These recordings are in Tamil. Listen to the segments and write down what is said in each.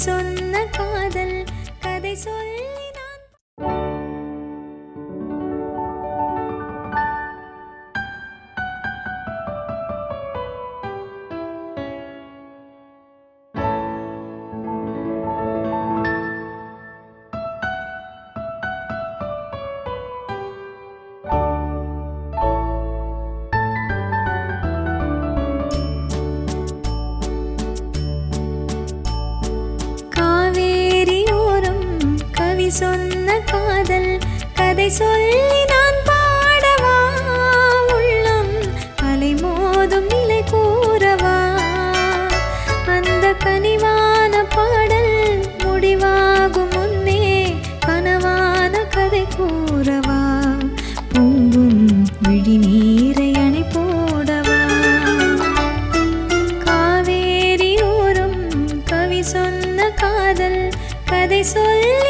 சொன்ன சொன்ன காதல் கதை சொல்லி நான் பாடவா? உள்ளம் அலை மோதும் நிலை கூறவா? அந்த கனிவான பாடல் முடிவாகும் முன்னே கனவான கதை கூறவா? பொங்கும் விழி நீரை அணை போடவா? காவேரி ஊரும் கவி சொன்ன காதல் கதை சொல்லி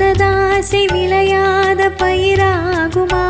மனதாசை விளையாத பயிராகுமா?